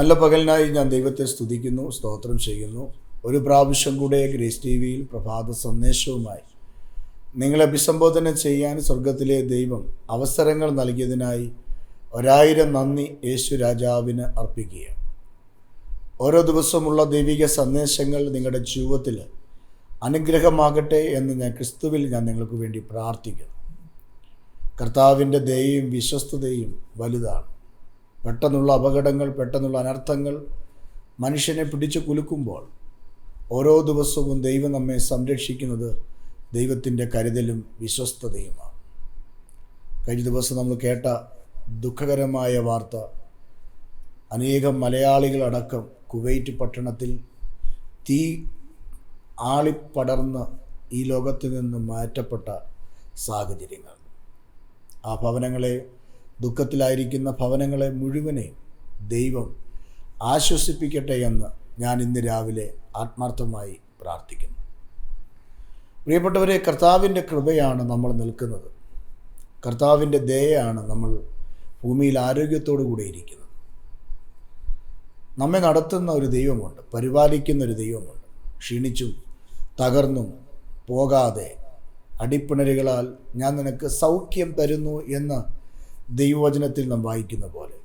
നല്ല പകലിനായി ഞാൻ ദൈവത്തെ സ്തുതിക്കുന്നു സ്തോത്രം ചെയ്യുന്നു. ഒരു പ്രാവശ്യം കൂടെ ഗ്രേസ് ടി വിയിൽ പ്രഭാത സന്ദേശവുമായി നിങ്ങളെ അഭിസംബോധന ചെയ്യാൻ സ്വർഗത്തിലെ ദൈവം അവസരങ്ങൾ നൽകിയതിനായി ഒരായിരം നന്ദി യേശു രാജാവിന് അർപ്പിക്കുക ഓരോ ദിവസമുള്ള ദൈവിക സന്ദേശങ്ങൾ നിങ്ങളുടെ ജീവിതത്തിൽ അനുഗ്രഹമാകട്ടെ എന്ന് ഞാൻ ക്രിസ്തുവിൽ ഞാൻ നിങ്ങൾക്ക് വേണ്ടി പ്രാർത്ഥിക്കുന്നു. കർത്താവിന്റെ ദയയും വിശ്വസ്തതയും വലുതാണ്. പെട്ടെന്നുള്ള അപകടങ്ങൾ പെട്ടെന്നുള്ള അനർത്ഥങ്ങൾ മനുഷ്യനെ പിടിച്ചു കുലുക്കുമ്പോൾ ഓരോ ദിവസവും ദൈവം നമ്മെ സംരക്ഷിക്കുന്നത് ദൈവത്തിന്റെ കരുതലും വിശ്വസ്തതയുമാണ്. കഴിഞ്ഞ ദിവസം നമ്മൾ കേട്ട ദുഃഖകരമായ വാർത്ത. അനേകം മലയാളികളടക്കം കുവൈറ്റ് പട്ടണത്തിൽ തീ ആളിപ്പടർന്ന് ഈ ലോകത്ത് നിന്ന് മാറ്റപ്പെട്ട സാഹചര്യങ്ങൾ. ആ ഭവനങ്ങളെ ദുഃഖത്തിലായിരിക്കുന്ന ഭവനങ്ങളെ മുഴുവനെ ദൈവം ആശ്വസിപ്പിക്കട്ടെ എന്ന് ഞാൻ ഇന്ന് രാവിലെ ആത്മാർത്ഥമായി പ്രാർത്ഥിക്കുന്നു. പ്രിയപ്പെട്ടവരെ കർത്താവിന്റെ കൃപയാണ് നമ്മൾ നിൽക്കുന്നത്. കർത്താവിന്റെ ദയയാണ് നമ്മൾ ഭൂമിയിൽ ആരോഗ്യത്തോടു കൂടെ ഇരിക്കുന്നത്. നമ്മെ നടത്തുന്ന ഒരു ദൈവമുണ്ട് പരിപാലിക്കുന്ന ഒരു ദൈവമുണ്ട്. ക്ഷീണിച്ചും തകർന്നും പോകാതെ അടിപ്പിണരുകളാൽ ഞാൻ നിനക്ക് സൗഖ്യം തരുന്നു എന്ന് ദൈവവചനത്തിൽ നാം വായിക്കുന്ന പോലെ.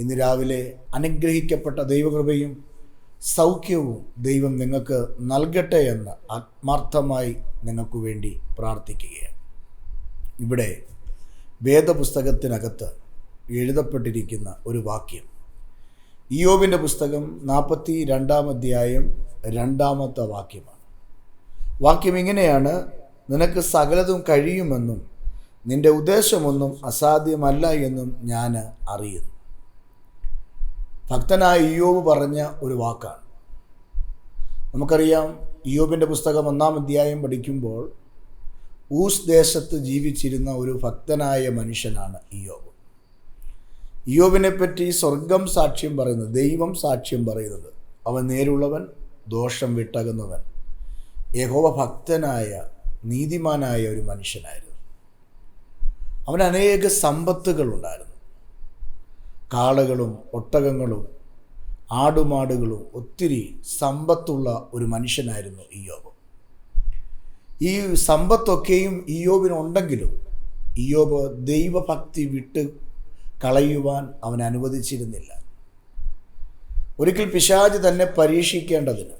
ഇന്ന് രാവിലെ അനുഗ്രഹിക്കപ്പെട്ട ദൈവകൃപയും സൗഖ്യവും ദൈവം നിങ്ങൾക്ക് നൽകട്ടെ എന്ന് ആത്മാർത്ഥമായി നിങ്ങൾക്ക് വേണ്ടി പ്രാർത്ഥിക്കുകയാണ്. ഇവിടെ വേദപുസ്തകത്തിനകത്ത് എഴുതപ്പെട്ടിരിക്കുന്ന ഒരു വാക്യം. ഇയോബിന്റെ പുസ്തകം നാൽപ്പത്തി രണ്ടാം അധ്യായം രണ്ടാമത്തെ വാക്യമാണ്. വാക്യം ഇങ്ങനെയാണ് നിനക്ക് സകലതും കഴിയുമെന്നും നിന്റെ ഉദ്ദേശമൊന്നും അസാധ്യമല്ല എന്നും ഞാൻ അറിയുന്നു. ഭക്തനായ ഇയോബ് പറഞ്ഞ ഒരു വാക്കാണ്. നമുക്കറിയാം ഇയോബിന്റെ പുസ്തകം ഒന്നാം അധ്യായം പഠിക്കുമ്പോൾ ഊസ് ദേശത്ത് ജീവിച്ചിരുന്ന ഒരു ഭക്തനായ മനുഷ്യനാണ് ഇയോബ് ഇയോബിനെ പറ്റി സ്വർഗം സാക്ഷ്യം പറയുന്നത് ദൈവം സാക്ഷ്യം പറയുന്നത് അവൻ നേരുള്ളവൻ ദോഷം വിട്ടകുന്നവൻ യഹോവ ഭക്തനായ നീതിമാനായ ഒരു മനുഷ്യനായിരുന്നു. അവന് അനേക സമ്പത്തുകളുണ്ടായിരുന്നു. കാളകളും ഒട്ടകങ്ങളും ആടുമാടുകളും ഒത്തിരി സമ്പത്തുള്ള ഒരു മനുഷ്യനായിരുന്നു ഇയോബ് ഈ സമ്പത്തൊക്കെയും ഇയോബിനുണ്ടെങ്കിലും ഇയോബ് ദൈവഭക്തി വിട്ട് കളയുവാൻ അവൻ അനുവദിച്ചിരുന്നില്ല. ഒരിക്കൽ പിശാജ് തന്നെ പരീക്ഷിക്കേണ്ടതിന്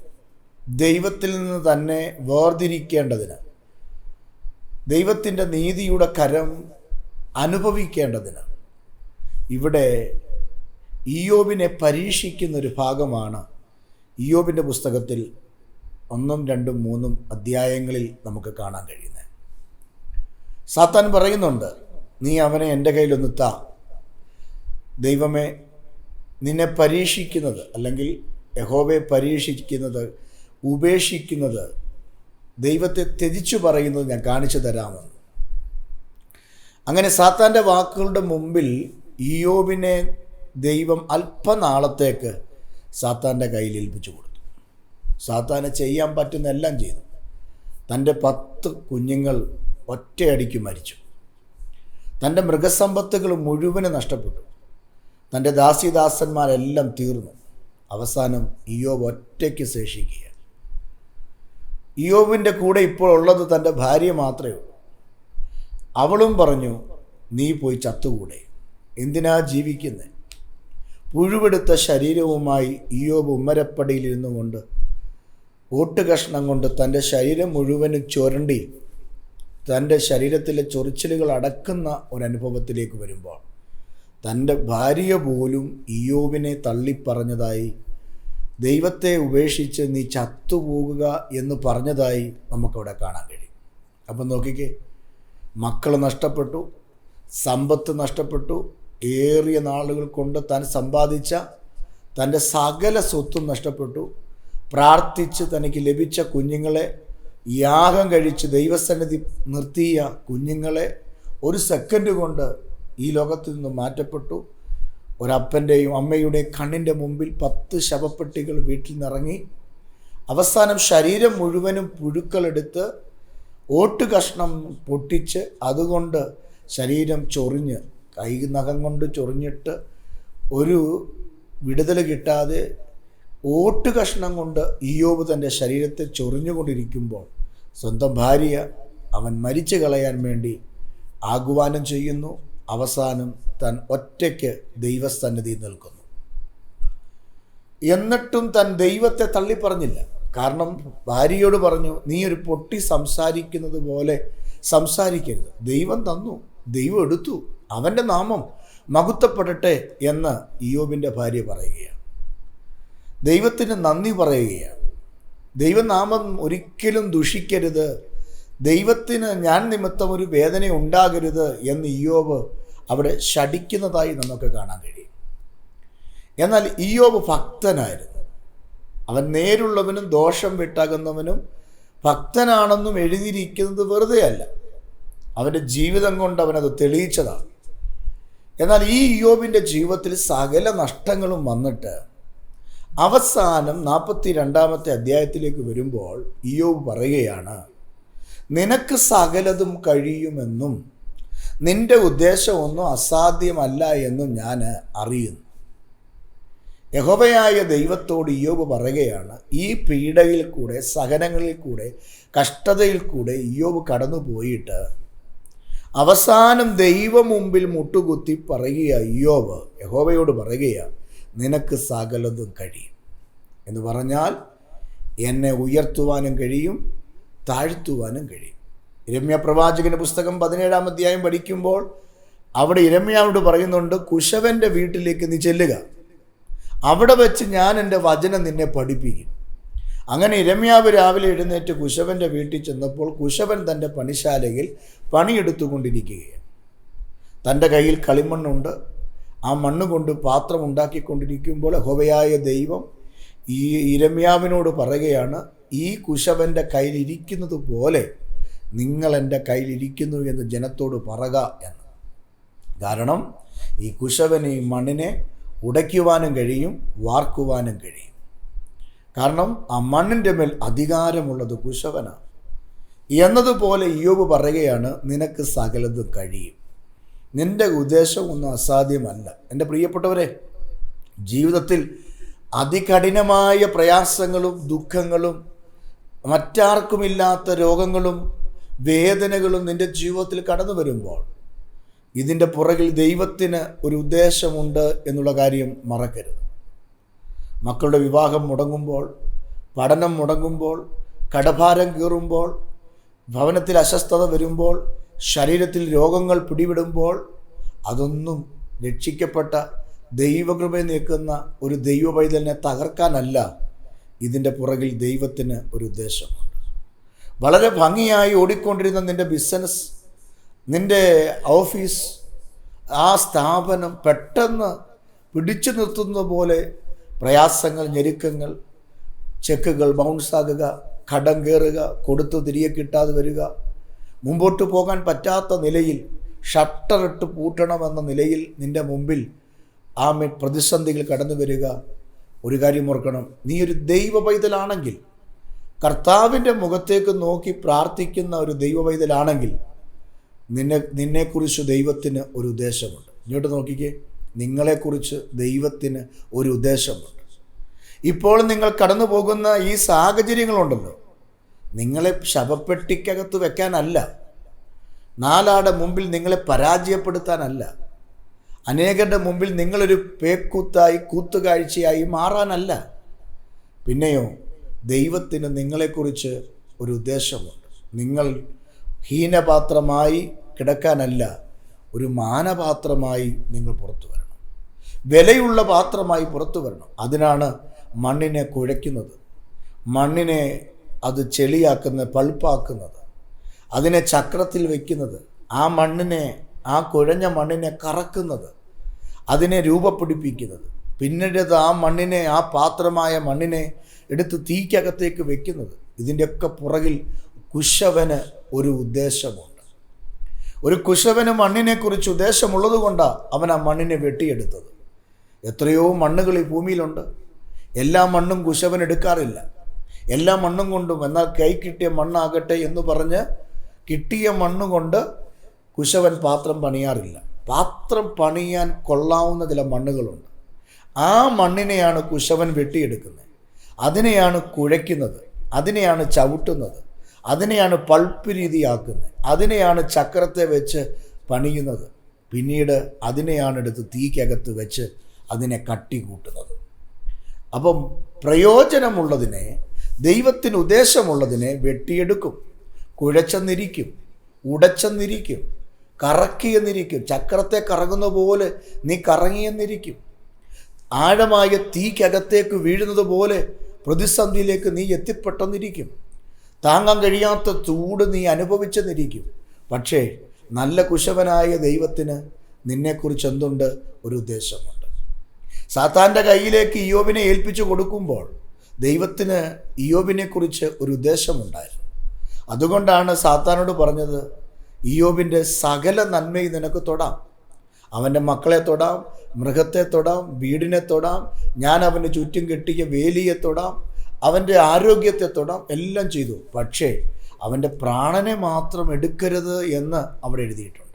ദൈവത്തിൽ നിന്ന് തന്നെ വേർതിരിക്കേണ്ടതിന് ദൈവത്തിന്റെ നീതിയുടെ കരം അനുഭവിക്കേണ്ടതിന്. ഇവിടെ ഇയോബിനെ പരീക്ഷിക്കുന്ന ഒരു ഭാഗമാണ് ഇയോബിന്റെ പുസ്തകത്തിൽ ഒന്നും രണ്ടും മൂന്നും അധ്യായങ്ങളിൽ നമുക്ക് കാണാൻ കഴിയുന്നത്. സാത്താൻ പറയുന്നുണ്ട് നീ അവനെ എന്റെ കയ്യിലൊന്ന് താ. ദൈവമേ നിന്നെ പരീക്ഷിക്കുന്നത് അല്ലെങ്കിൽ യഹോബെ പരീക്ഷിക്കുന്നത് ഉപേക്ഷിക്കുന്നത് ദൈവത്തെ ത്യജിച്ചു പറയുന്നത് ഞാൻ കാണിച്ചു തരാമെന്ന്. അങ്ങനെ സാത്താന്റെ വാക്കുകളുടെ മുമ്പിൽ ഇയോബിനെ ദൈവം അല്പനാളത്തേക്ക് സാത്താന്റെ കയ്യിൽ ഏൽപ്പിച്ചു കൊടുത്തു. സാത്താന് ചെയ്യാൻ പറ്റുന്ന എല്ലാം ചെയ്തു. തന്റെ പത്ത് കുഞ്ഞുങ്ങൾ ഒറ്റയടിക്ക് മരിച്ചു. തന്റെ മൃഗസമ്പത്തുകൾ മുഴുവനും നഷ്ടപ്പെട്ടു. തന്റെ ദാസിദാസന്മാരെല്ലാം തീർന്നു. അവസാനം ഇയോബ് ഒറ്റയ്ക്ക് ശേഷിക്കുക ഇയോബിന്റെ കൂടെ ഇപ്പോൾ ഉള്ളത് തന്റെ ഭാര്യ മാത്രമേ ഉള്ളൂ. അവളും പറഞ്ഞു നീ പോയി ചത്തുകൂടെ? എന്തിനാ ജീവിക്കുന്നത് പുഴുവെടുത്ത ശരീരവുമായി ഇയോബ് ഉമ്മരപ്പടിയിലിരുന്നു കൊണ്ട് ഓട്ടുകഷ്ണം കൊണ്ട് തന്റെ ശരീരം മുഴുവനും ചുരണ്ടി തന്റെ ശരീരത്തിലെ ചൊറിച്ചിലുകൾ അടക്കുന്ന ഒരനുഭവത്തിലേക്ക് വരുമ്പോൾ തന്റെ ഭാര്യ പോലും ഇയോബിനെ തള്ളിപ്പറഞ്ഞതായി ദൈവത്തെ ഉപേക്ഷിച്ച് നീ ചത്തുപോകുക എന്ന് പറഞ്ഞതായി നമുക്കവിടെ കാണാൻ കഴിയും. അപ്പം നോക്കിക്കേ മക്കൾ നഷ്ടപ്പെട്ടു സമ്പത്ത് നഷ്ടപ്പെട്ടു ഏറിയ നാളുകൾ കൊണ്ട് താൻ സമ്പാദിച്ച തന്റെ സകല സ്വത്തും നഷ്ടപ്പെട്ടു. പ്രാർത്ഥിച്ച് തനിക്ക് ലഭിച്ച കുഞ്ഞുങ്ങളെ യാഗം കഴിച്ച് ദൈവസന്നിധി നിർത്തിയ കുഞ്ഞുങ്ങളെ ഒരു സെക്കൻഡ് കൊണ്ട് ഈ ലോകത്തിൽ നിന്ന് മാറ്റപ്പെട്ടു. ഒരപ്പന്റെയും അമ്മയുടെയും കണ്ണിന്റെ മുമ്പിൽ പത്ത് ശവപ്പെട്ടികൾ വീട്ടിൽ നിന്നിറങ്ങി അവസാനം ശരീരം മുഴുവനും പുഴുക്കളെടുത്ത് ഓട്ട് കഷ്ണം പൊട്ടിച്ച് അതുകൊണ്ട് ശരീരം ചൊറിഞ്ഞ് കൈ നഖം കൊണ്ട് ചൊറിഞ്ഞിട്ട് ഒരു വിടുതൽ കിട്ടാതെ ഓട്ട് കഷ്ണം കൊണ്ട് ഇയോബ് തന്റെ ശരീരത്തെ ചൊറിഞ്ഞുകൊണ്ടിരിക്കുമ്പോൾ സ്വന്തം ഭാര്യ അവൻ മരിച്ചു കളയാൻ വേണ്ടി ആഹ്വാനം ചെയ്യുന്നു. അവസാനം തൻ ഒറ്റയ്ക്ക് ദൈവസന്നിധി നിൽക്കുന്നു. എന്നിട്ടും തൻ ദൈവത്തെ തള്ളിപ്പറഞ്ഞില്ല. കാരണം ഭാര്യയോട് പറഞ്ഞു നീ ഒരു പൊട്ടി സംസാരിക്കുന്നത് പോലെ സംസാരിക്കരുത്. ദൈവം തന്നു ദൈവം എടുത്തു അവന്റെ നാമം മകുത്തപ്പെടട്ടെ എന്ന് ഇയോബിന്റെ ഭാര്യ പറയുകയാണ്. ദൈവത്തിന് നന്ദി പറയുകയാണ്. ദൈവനാമം ഒരിക്കലും ദുഷിക്കരുത്. ദൈവത്തിന് ഞാൻ നിമിത്തം ഒരു വേദന ഉണ്ടാകരുത് എന്ന് ഇയോബ് അവിടെ ശടിക്കുന്നതായി നമുക്ക് കാണാൻ കഴിയും. എന്നാൽ ഇയോബ് ഭക്തനായിരുന്നു. അവൻ നേരുള്ളവനും ദോഷം വിട്ടകുന്നവനും ഭക്തനാണെന്നും എഴുതിയിരിക്കുന്നത് വെറുതെ അല്ല അവന്റെ ജീവിതം കൊണ്ട് അവനത് തെളിയിച്ചതാണ്. എന്നാൽ ഈ യോബിന്റെ ജീവിതത്തിൽ സകല നഷ്ടങ്ങളും വന്നിട്ട് അവസാനം നാൽപ്പത്തി രണ്ടാമത്തെ അധ്യായത്തിലേക്ക് വരുമ്പോൾ ഇയോബ് പറയുകയാണ് നിനക്ക് സകലതും കഴിയുമെന്നും നിന്റെ ഉദ്ദേശമൊന്നും അസാധ്യമല്ല എന്നും ഞാൻ അറിയുന്നു. യഹോവയായ ദൈവത്തോട് ഇയോബ് പറയുകയാണ് ഈ പീഡയിൽ കൂടെ സഹനങ്ങളിൽ കൂടെ കഷ്ടതയിൽ കൂടെ ഇയോബ് കടന്നു പോയിട്ട് അവസാനം ദൈവം മുമ്പിൽ മുട്ടുകുത്തി പറയുക ഇയോബ് യഹോവയോട് പറയുകയാണ് നിനക്ക് സകലതും കഴിയും. എന്ന് പറഞ്ഞാൽ എന്നെ ഉയർത്തുവാനും കഴിയും താഴ്ത്തുവാനും കഴിയും. രമ്യ പ്രവാചകന്റെ പുസ്തകം പതിനേഴാം അധ്യായം പഠിക്കുമ്പോൾ അവിടെ ഇരമ്യാവോട് പറയുന്നുണ്ട് കുശവന്റെ വീട്ടിലേക്ക് നീ ചെല്ലുക. അവിടെ വെച്ച് ഞാൻ എന്റെ വചനം നിന്നെ പഠിപ്പിക്കും. അങ്ങനെ ഇരമ്യാവ് രാവിലെ എഴുന്നേറ്റ് കുശവന്റെ വീട്ടിൽ ചെന്നപ്പോൾ കുശവൻ തന്റെ പണിശാലയിൽ പണിയെടുത്തുകൊണ്ടിരിക്കുകയാണ്. തന്റെ കയ്യിൽ കളിമണ്ണുണ്ട്. ആ മണ്ണ് കൊണ്ട് പാത്രം ഉണ്ടാക്കിക്കൊണ്ടിരിക്കുമ്പോൾ ഹോവയായ ദൈവം ഈ ഇരമ്യാവിനോട് പറയുകയാണ് ഈ കുശവന്റെ കയ്യിലിരിക്കുന്നത് പോലെ നിങ്ങൾ എന്റെ കയ്യിലിരിക്കുന്നു എന്ന് ജനത്തോട് പറക എന്ന്. കാരണം ഈ കുശവൻ ഈ മണ്ണിനെ ഉടയ്ക്കുവാനും കഴിയും വാർക്കുവാനും കഴിയും. കാരണം ആ മണ്ണിന്റെ മേൽ അധികാരമുള്ളത് കുശവനാണ്. എന്നതുപോലെ ഇയോബ് പറയുകയാണ് നിനക്ക് സകലതും കഴിയും. നിന്റെ ഉദ്ദേശം ഒന്നും അസാധ്യമല്ല. എന്റെ പ്രിയപ്പെട്ടവരെ ജീവിതത്തിൽ അതികഠിനമായ പ്രയാസങ്ങളും ദുഃഖങ്ങളും മറ്റാർക്കുമില്ലാത്ത രോഗങ്ങളും വേദനകളും നിന്റെ ജീവിതത്തിൽ കടന്നു വരുമ്പോൾ ഇതിന്റെ പുറകിൽ ദൈവത്തിന് ഒരു ഉദ്ദേശമുണ്ട് എന്നുള്ള കാര്യം മറക്കരുത്. മക്കളുടെ വിവാഹം മുടങ്ങുമ്പോൾ പഠനം മുടങ്ങുമ്പോൾ കടഭാരം കീറുമ്പോൾ ഭവനത്തിൽ അസ്വസ്ഥത വരുമ്പോൾ ശരീരത്തിൽ രോഗങ്ങൾ പിടിവിടുമ്പോൾ അതൊന്നും രക്ഷിക്കപ്പെട്ട ദൈവകൃപ നീക്കുന്ന ഒരു ദൈവ പൈതലിനെ തകർക്കാനല്ല ഇതിന്റെ പുറകിൽ ദൈവത്തിന് ഒരു ഉദ്ദേശമുണ്ട്. വളരെ ഭംഗിയായി ഓടിക്കൊണ്ടിരുന്ന നിന്റെ ബിസിനസ് നിന്റെ ഓഫീസ് ആ സ്ഥാപനം പെട്ടെന്ന് പിടിച്ചു നിർത്തുന്ന പോലെ പ്രയാസങ്ങൾ ഞെരുക്കങ്ങൾ ചെക്കുകൾ ബൗൺസ് ബൗൺസാകുക കടം കയറുക കൊടുത്ത് തിരികെ കിട്ടാതെ വരിക. മുമ്പോട്ട് പോകാൻ പറ്റാത്ത നിലയിൽ ഷട്ടറിട്ട് പൂട്ടണമെന്ന നിലയിൽ നിന്റെ മുമ്പിൽ ആ പ്രതിസന്ധികൾ കടന്നു വരിക. ഒരു കാര്യം ഓർക്കണം നീ ഒരു ദൈവ പൈതലാണെങ്കിൽ കർത്താവിന്റെ മുഖത്തേക്ക് നോക്കി പ്രാർത്ഥിക്കുന്ന ഒരു ദൈവ പൈതലാണെങ്കിൽ നിന്നെ നിന്നെക്കുറിച്ച് ദൈവത്തിന് ഒരു ഉദ്ദേശമുണ്ട്. ഇങ്ങോട്ട് നോക്കിക്കേ. നിങ്ങളെക്കുറിച്ച് ദൈവത്തിന് ഒരു ഉദ്ദേശമുണ്ട്. ഇപ്പോൾ നിങ്ങൾ കടന്നു പോകുന്ന ഈ സാഹചര്യങ്ങളുണ്ടല്ലോ. നിങ്ങളെ ശവപ്പെട്ടിക്കകത്ത് വെക്കാനല്ല. നാലാടെ മുമ്പിൽ നിങ്ങളെ പരാജയപ്പെടുത്താനല്ല. അനേകരുടെ മുമ്പിൽ നിങ്ങളൊരു പേക്കൂത്തായി കൂത്തുകാഴ്ചയായി മാറാനല്ല. പിന്നെയോ ദൈവത്തിന് നിങ്ങളെക്കുറിച്ച് ഒരു ഉദ്ദേശമുണ്ട്. നിങ്ങൾ ഹീനപാത്രമായി കിടക്കാനല്ല ഒരു മാനപാത്രമായി നിങ്ങൾ പുറത്തു വരണം. വിലയുള്ള പാത്രമായി പുറത്തു വരണം. അതിനാണ് മണ്ണിനെ കുഴയ്ക്കുന്നത്. മണ്ണിനെ അത് ചെളിയാക്കുന്നത് പൾപ്പാക്കുന്നത്. അതിനെ ചക്രത്തിൽ വയ്ക്കുന്നത് ആ മണ്ണിനെ ആ കുഴഞ്ഞ മണ്ണിനെ കറക്കുന്നത്. അതിനെ രൂപപ്പെടുപ്പിക്കുന്നത്. പിന്നീട് ആ മണ്ണിനെ ആ പാത്രമായ മണ്ണിനെ എടുത്ത് തീക്കകത്തേക്ക് വെക്കുന്നത്. ഇതിന്റെയൊക്കെ പുറകിൽ കുശവന് ഒരു ഉദ്ദേശമുണ്ട്. ഒരു കുശവന് മണ്ണിനെക്കുറിച്ച് ഉദ്ദേശമുള്ളത് കൊണ്ടാണ് അവൻ ആ മണ്ണിനെ വെട്ടിയെടുത്തത്. എത്രയോ മണ്ണുകൾ ഈ ഭൂമിയിലുണ്ട്. എല്ലാ മണ്ണും കുശവൻ എടുക്കാറില്ല. എല്ലാ മണ്ണും കൊണ്ടും എന്നാൽ കൈ കിട്ടിയ മണ്ണാകട്ടെ എന്ന് പറഞ്ഞ് കിട്ടിയ മണ്ണുകൊണ്ട് കുശവൻ പാത്രം പണിയാറില്ല. പാത്രം പണിയാൻ കൊള്ളാവുന്ന ചില മണ്ണുകളുണ്ട്. ആ മണ്ണിനെയാണ് കുശവൻ വെട്ടിയെടുക്കുന്നത്. അതിനെയാണ് കുഴയ്ക്കുന്നത്. അതിനെയാണ് ചവിട്ടുന്നത്. അതിനെയാണ് പൾപ്പ് രീതിയാക്കുന്നത്. അതിനെയാണ് ചക്രത്തെ വെച്ച് പണിയുന്നത്. പിന്നീട് അതിനെയാണ് എടുത്ത് തീക്കകത്ത് വെച്ച് അതിനെ കട്ടി കൂട്ടുന്നത്. അപ്പം പ്രയോജനമുള്ളതിനെ ദൈവത്തിന് ഉദ്ദേശമുള്ളതിനെ വെട്ടിയെടുക്കും. കുഴച്ചെന്നിരിക്കും ഉടച്ചെന്നിരിക്കും കറക്കിയെന്നിരിക്കും. ചക്രത്തെ കറങ്ങുന്ന പോലെ നീ കറങ്ങിയെന്നിരിക്കും. ആഴമായ തീക്കകത്തേക്ക് വീഴുന്നത് പോലെ പ്രതിസന്ധിയിലേക്ക് നീ എത്തിപ്പെട്ടെന്നിരിക്കും. താങ്ങാൻ കഴിയാത്ത ചൂട് നീ അനുഭവിച്ചെന്നിരിക്കും പക്ഷേ നല്ല കുശവനായ ദൈവത്തിന് നിന്നെക്കുറിച്ച് എന്തുണ്ട്? ഒരു ഉദ്ദേശമുണ്ട്. സാത്താന്റെ കയ്യിലേക്ക് ഇയോബിനെ ഏൽപ്പിച്ചു കൊടുക്കുമ്പോൾ ദൈവത്തിന് ഇയോബിനെക്കുറിച്ച് ഒരു ഉദ്ദേശമുണ്ടായിരുന്നു. അതുകൊണ്ടാണ് സാത്താനോട് പറഞ്ഞത് ഇയോബിന്റെ സകല നന്മയും നിനക്ക് തൊടാം. അവന്റെ മക്കളെ തൊടാം മൃഗത്തെ തൊടാം വീടിനെ തൊടാം ഞാൻ അവന്റെ ചുറ്റും കെട്ടിയ വേലിയെ തൊടാം അവന്റെ ആരോഗ്യത്തെ തൊടാം എല്ലാം ചെയ്തു. പക്ഷേ അവന്റെ പ്രാണനെ മാത്രം എടുക്കരുത് എന്ന് അവിടെ എഴുതിയിട്ടുണ്ട്.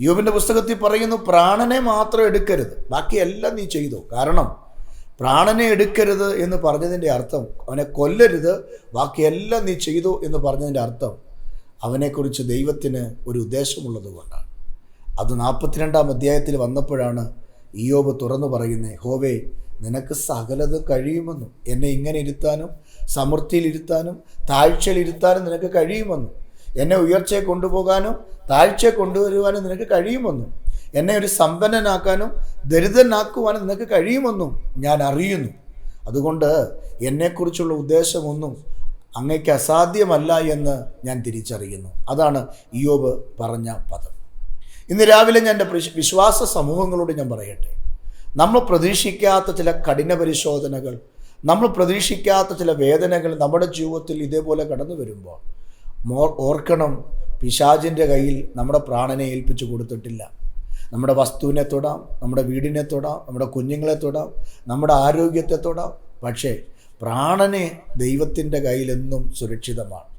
യോബിന്റെ പുസ്തകത്തിൽ പറയുന്നു പ്രാണനെ മാത്രം എടുക്കരുത്. ബാക്കി എല്ലാം നീ ചെയ്തു. കാരണം പ്രാണനെ എടുക്കരുത് എന്ന് പറഞ്ഞതിന്റെ അർത്ഥം അവനെ കൊല്ലരുത്. ബാക്കിയെല്ലാം നീ ചെയ്തു എന്ന് പറഞ്ഞതിന്റെ അർത്ഥം അവനെക്കുറിച്ച് ദൈവത്തിന് ഒരു ഉദ്ദേശമുള്ളത് കൊണ്ടാണ്. അത് നാൽപ്പത്തിരണ്ടാം അധ്യായത്തിൽ വന്നപ്പോഴാണ് ഇയോബ് തുറന്നു പറയുന്നേ ഹോവേ നിനക്ക് സകലത് കഴിയുമെന്നും എന്നെ ഇങ്ങനെ ഇരുത്താനും സമൃദ്ധിയിലിരുത്താനും താഴ്ചയിലിരുത്താനും നിനക്ക് കഴിയുമെന്നും എന്നെ ഉയർച്ചയെ കൊണ്ടുപോകാനും താഴ്ചയെ കൊണ്ടുവരുവാനും നിനക്ക് കഴിയുമെന്നും എന്നെ ഒരു സമ്പന്നനാക്കാനും ദരിദ്രനാക്കുവാനും നിനക്ക് കഴിയുമെന്നും ഞാൻ അറിയുന്നു. അതുകൊണ്ട് എന്നെക്കുറിച്ചുള്ള ഉദ്ദേശമൊന്നും അങ്ങയ്ക്ക് അസാധ്യമല്ല എന്ന് ഞാൻ തിരിച്ചറിയുന്നു. അതാണ് ഇയോബ് പറഞ്ഞ പദം. ഇന്ന് രാവിലെ ഞാൻ എന്റെ വിശ്വാസ സമൂഹങ്ങളോട് ഞാൻ പറയട്ടെ. നമ്മൾ പ്രതീക്ഷിക്കാത്ത ചില കഠിന പരിശോധനകൾ നമ്മൾ പ്രതീക്ഷിക്കാത്ത ചില വേദനകൾ നമ്മുടെ ജീവിതത്തിൽ ഇതേപോലെ കടന്നു വരുമ്പോൾ മോർ ഓർക്കണം പിശാചിന്റെ കയ്യിൽ നമ്മുടെ പ്രാണനെ ഏൽപ്പിച്ചു കൊടുത്തിട്ടില്ല. നമ്മുടെ വസ്തുവിനെ തൊടാം നമ്മുടെ വീടിനെ തൊടാം നമ്മുടെ കുഞ്ഞുങ്ങളെ തൊടാം നമ്മുടെ ആരോഗ്യത്തെ തൊടാം. പക്ഷേ പ്രാണനെ ദൈവത്തിന്റെ കയ്യിലെന്നും സുരക്ഷിതമാണ്.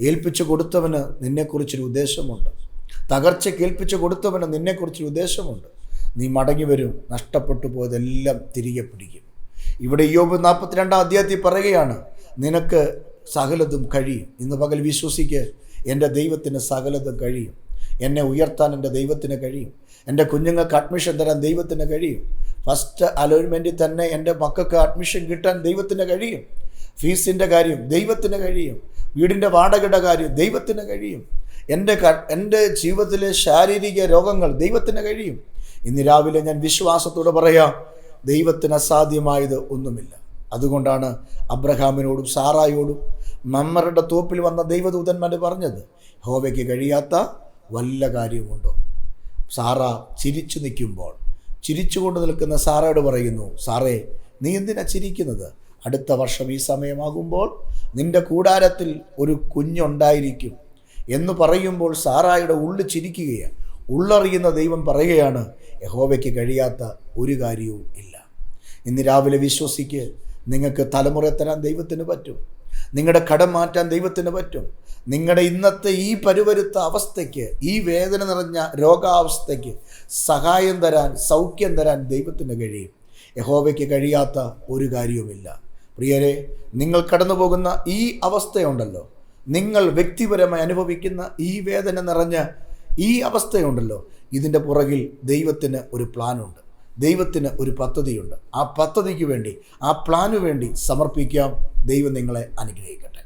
ഏൽപ്പിച്ചു കൊടുത്തവന് നിന്നെക്കുറിച്ചൊരു ഉദ്ദേശമുണ്ട്. തകർച്ചയ്ക്ക് കേൾപ്പിച്ചു കൊടുത്തവന് നിന്നെക്കുറിച്ച് ഉദ്ദേശമുണ്ട്. നീ മടങ്ങി വരും. നഷ്ടപ്പെട്ടു പോയതെല്ലാം തിരികെ പിടിക്കും. ഇവിടെ യോബ് നാൽപ്പത്തിരണ്ടാം അധ്യായത്തിൽ പറയുകയാണ് നിനക്ക് സകലതും കഴിയും. ഇന്ന് പകൽ വിശ്വസിക്ക് എന്റെ ദൈവത്തിന് സകലതും കഴിയും. എന്നെ ഉയർത്താൻ എന്റെ ദൈവത്തിന് കഴിയും. എന്റെ കുഞ്ഞുങ്ങൾക്ക് അഡ്മിഷൻ തരാൻ ദൈവത്തിന് കഴിയും. ഫസ്റ്റ് അലോയിൻമെന്റിൽ തന്നെ എന്റെ മക്കൾക്ക് അഡ്മിഷൻ കിട്ടാൻ ദൈവത്തിന് കഴിയും. ഫീസിന്റെ കാര്യം ദൈവത്തിന് കഴിയും. വീടിന്റെ വാടകയുടെ കാര്യം ദൈവത്തിന് കഴിയും. എന്റെ എന്റെ ജീവിതത്തിലെ ശാരീരിക രോഗങ്ങൾ ദൈവത്തിന് കഴിയും. ഇന്ന് രാവിലെ ഞാൻ വിശ്വാസത്തോടെ പറയാം ദൈവത്തിന് അസാധ്യമായത് ഒന്നുമില്ല. അതുകൊണ്ടാണ് അബ്രഹാമിനോടും സാറായോടും മമ്മറുടെ തോപ്പിൽ വന്ന ദൈവദൂതന്മാർ പറഞ്ഞത് ഹോവയ്ക്ക് കഴിയാത്ത വല്ല കാര്യമുണ്ടോ സാറ ചിരിച്ചു നിൽക്കുമ്പോൾ ചിരിച്ചുകൊണ്ട് നിൽക്കുന്ന സാറയോട് പറയുന്നു സാറേ നീ എന്തിനാ ചിരിക്കുന്നത്? അടുത്ത വർഷം ഈ സമയമാകുമ്പോൾ നിന്റെ കൂടാരത്തിൽ ഒരു കുഞ്ഞുണ്ടായിരിക്കും. എന്ന് പറയുമ്പോൾ സാറായുടെ ഉള്ളു ചിരിക്കുകയാണ്. ഉള്ളറിയുന്ന ദൈവം പറയുകയാണ് യഹോവയ്ക്ക് കഴിയാത്ത ഒരു കാര്യവും ഇല്ല. ഇന്ന് രാവിലെ വിശ്വസിക്ക് നിങ്ങൾക്ക് തലമുറ തരാൻ ദൈവത്തിന് പറ്റും. നിങ്ങളുടെ കടം മാറ്റാൻ ദൈവത്തിന് പറ്റും. നിങ്ങളുടെ ഇന്നത്തെ ഈ പരുവരുത്ത അവസ്ഥയ്ക്ക് ഈ വേദന നിറഞ്ഞ രോഗാവസ്ഥയ്ക്ക് സഹായം തരാൻ സൗഖ്യം തരാൻ ദൈവത്തിന് കഴിയും. യഹോവയ്ക്ക് കഴിയാത്ത ഒരു കാര്യവുമില്ല. പ്രിയരെ നിങ്ങൾ കടന്നു പോകുന്ന ഈ അവസ്ഥയുണ്ടല്ലോ. നിങ്ങൾ വ്യക്തിപരമായി അനുഭവിക്കുന്ന ഈ വേദന നിറഞ്ഞ ഈ അവസ്ഥയുണ്ടല്ലോ. ഇതിന്റെ പുറകിൽ ദൈവത്തിന് ഒരു പ്ലാനുണ്ട്. ദൈവത്തിന് ഒരു പദ്ധതിയുണ്ട്. ആ പദ്ധതിക്ക് വേണ്ടി ആ പ്ലാനു വേണ്ടി സമർപ്പിക്കാം. ദൈവം നിങ്ങളെ അനുഗ്രഹിക്കട്ടെ.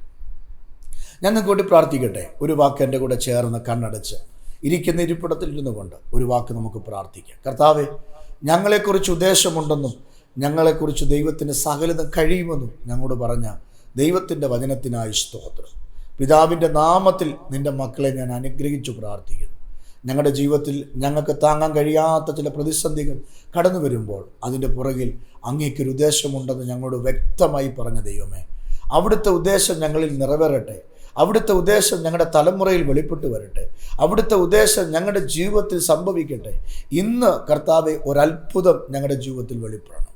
ഞാൻ നിങ്ങൾക്കോട്ട് പ്രാർത്ഥിക്കട്ടെ. ഒരു വാക്ക് എന്റെ കൂടെ ചേർന്ന് കണ്ണടച്ച് ഇരിക്കുന്ന ഇരിപ്പിടത്തിൽ ഇരുന്നു കൊണ്ട് ഒരു വാക്ക് നമുക്ക് പ്രാർത്ഥിക്കാം. കർത്താവെ ഞങ്ങളെക്കുറിച്ച് ഉദ്ദേശമുണ്ടെന്നും ഞങ്ങളെക്കുറിച്ച് ദൈവത്തിന് സകലതും കഴിയുമെന്നും ഞങ്ങളോട് പറഞ്ഞ ദൈവത്തിന്റെ വചനത്തിനായി സ്തോത്രം. പിതാവിന്റെ നാമത്തിൽ നിന്റെ മക്കളെ ഞാൻ അനുഗ്രഹിച്ചു പ്രാർത്ഥിക്കുന്നു. ഞങ്ങളുടെ ജീവിതത്തിൽ ഞങ്ങൾക്ക് താങ്ങാൻ കഴിയാത്ത ചില പ്രതിസന്ധികൾ കടന്നു വരുമ്പോൾ അതിന്റെ പുറകിൽ അങ്ങേക്കൊരു ഉദ്ദേശമുണ്ടെന്ന് ഞങ്ങളോട് വ്യക്തമായി പറഞ്ഞ ദൈവമേ അവിടുത്തെ ഉദ്ദേശം ഞങ്ങളിൽ നിറവേറട്ടെ. അവിടുത്തെ ഉദ്ദേശം ഞങ്ങളുടെ തലമുറയിൽ വെളിപ്പെട്ട് വരട്ടെ. അവിടുത്തെ ഉദ്ദേശം ഞങ്ങളുടെ ജീവിതത്തിൽ സംഭവിക്കട്ടെ. ഇന്ന് കർത്താവെ ഒരത്ഭുതം ഞങ്ങളുടെ ജീവിതത്തിൽ വെളിപ്പെടണം.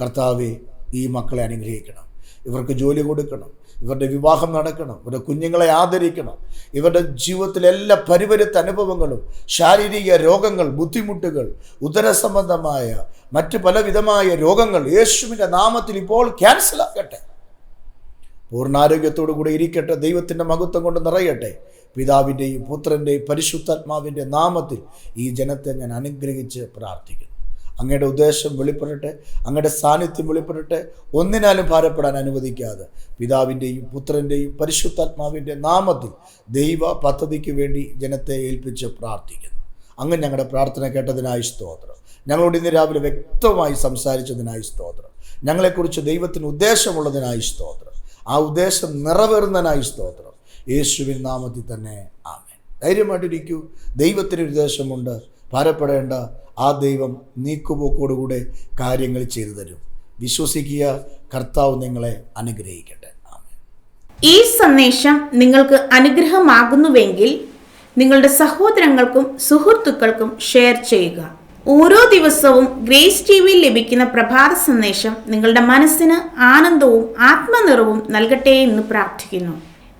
കർത്താവെ ഈ മക്കളെ അനുഗ്രഹിക്കണം. ഇവർക്ക് ജോലി കൊടുക്കണം ഇവരുടെ വിവാഹം നടക്കണം ഇവരുടെ കുഞ്ഞുങ്ങളെ ആദരിക്കണം ഇവരുടെ ജീവിതത്തിലെ എല്ലാ പരിവരുത്ത അനുഭവങ്ങളും ശാരീരിക രോഗങ്ങൾ ബുദ്ധിമുട്ടുകൾ ഉദരസംബന്ധമായ മറ്റ് പലവിധമായ രോഗങ്ങൾ യേശുവിന്റെ നാമത്തിൽ ഇപ്പോൾ ക്യാൻസലാക്കട്ടെ പൂർണാരോഗ്യത്തോടു കൂടി ഇരിക്കട്ടെ ദൈവത്തിന്റെ മഹത്വം കൊണ്ട് നിറയട്ടെ. പിതാവിന്റെയും പുത്രന്റെയും പരിശുദ്ധാത്മാവിന്റെ നാമത്തിൽ ഈ ജനത്തെ ഞാൻ അനുഗ്രഹിച്ച് പ്രാർത്ഥിക്കുന്നു. അങ്ങയുടെ ഉദ്ദേശം വെളിപ്പെടട്ടെ അങ്ങയുടെ സാന്നിധ്യം വെളിപ്പെടട്ടെ. ഒന്നിനാലും ഭാരപ്പെടാൻ അനുവദിക്കാതെ പിതാവിന്റെയും പുത്രന്റെയും പരിശുദ്ധാത്മാവിന്റെ നാമത്തിൽ ദൈവ പദ്ധതിക്ക് വേണ്ടി ജനത്തെ ഏൽപ്പിച്ച് പ്രാർത്ഥിക്കുന്നു. അങ്ങ് ഞങ്ങളുടെ പ്രാർത്ഥന കേട്ടതിനായി സ്തോത്രം. ഞങ്ങളോട് ഇന്ന് രാവിലെ വ്യക്തമായി സംസാരിച്ചതിനായി സ്തോത്രം. ഞങ്ങളെക്കുറിച്ച് ദൈവത്തിന് ഉദ്ദേശമുള്ളതിനായി സ്തോത്രം. ആ ഉദ്ദേശം നിറവേറുന്നതിനായി സ്തോത്രം. യേശുവിൻ നാമത്തിൽ തന്നെ ആമേൻ. ധൈര്യമായിട്ടിരിക്കൂ. ദൈവത്തിന് ഒരു ഉദ്ദേശമുണ്ട്. ഭാരപ്പെടേണ്ട. ആ ദൈവം നീക്കുപോക്കോടുകൂടെ കാര്യങ്ങൾ ചെയ്തു തരും. വിശ്വസിക്കുക കർത്താവ് നിങ്ങളെ അനുഗ്രഹിക്കട്ടെ. ഈ സന്ദേശം നിങ്ങൾക്ക് അനുഗ്രഹമാകുന്നുവെങ്കിൽ നിങ്ങളുടെ സഹോദരങ്ങൾക്കും സുഹൃത്തുക്കൾക്കും ഷെയർ ചെയ്യുക. ഓരോ ദിവസവും ഗ്രേസ് ടി വിയിൽ ലഭിക്കുന്ന പ്രഭാത സന്ദേശം നിങ്ങളുടെ മനസ്സിന് ആനന്ദവും ആത്മനിറവും നൽകട്ടെ എന്ന് പ്രാർത്ഥിക്കുന്നു.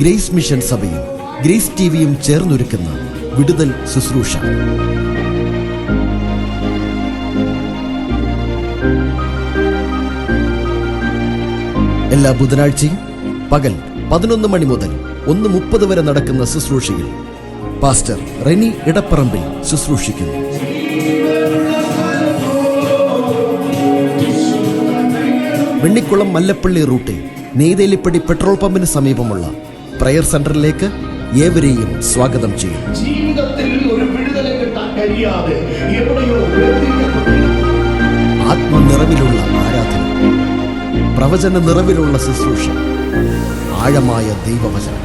Grace mission സഭയും ഗ്രേസ് ടിവിയും ചേർന്നൊരുക്കുന്ന വിടുതൽ ശുശ്രൂഷ. എല്ലാ ബുധനാഴ്ചയും പകൽ പതിനൊന്ന് മണി മുതൽ ഒന്ന് മുപ്പത് വരെ നടക്കുന്ന ശുശ്രൂഷയിൽ പാസ്റ്റർ റെനി ഇടപ്പറമ്പിൽ ശുശ്രൂഷിക്കുന്നു. വെണ്ണിക്കുളം മല്ലപ്പള്ളി റൂട്ടിൽ നെയ്തേലിപ്പടി പെട്രോൾ പമ്പിന് സമീപമുള്ള പ്രയർ സെന്ററിലേക്ക് ഏവരെയും സ്വാഗതം ചെയ്യും. ജീവിതത്തിൽ ഒരു വിടുതല കിട്ടാൻ കഴിയാതെ എവിടെയോ വേർതിരിക്കപ്പെട്ടിരിക്കുന്നു. ആത്മനിറവിലുള്ള ആരാധന പ്രവചന നിറവിലുള്ള ശുശ്രൂഷ ആഴമായ ദൈവവചനം.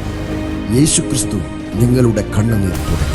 യേശുക്രിസ്തു നിങ്ങളുടെ കണ്ണുനീർ തുടങ്ങി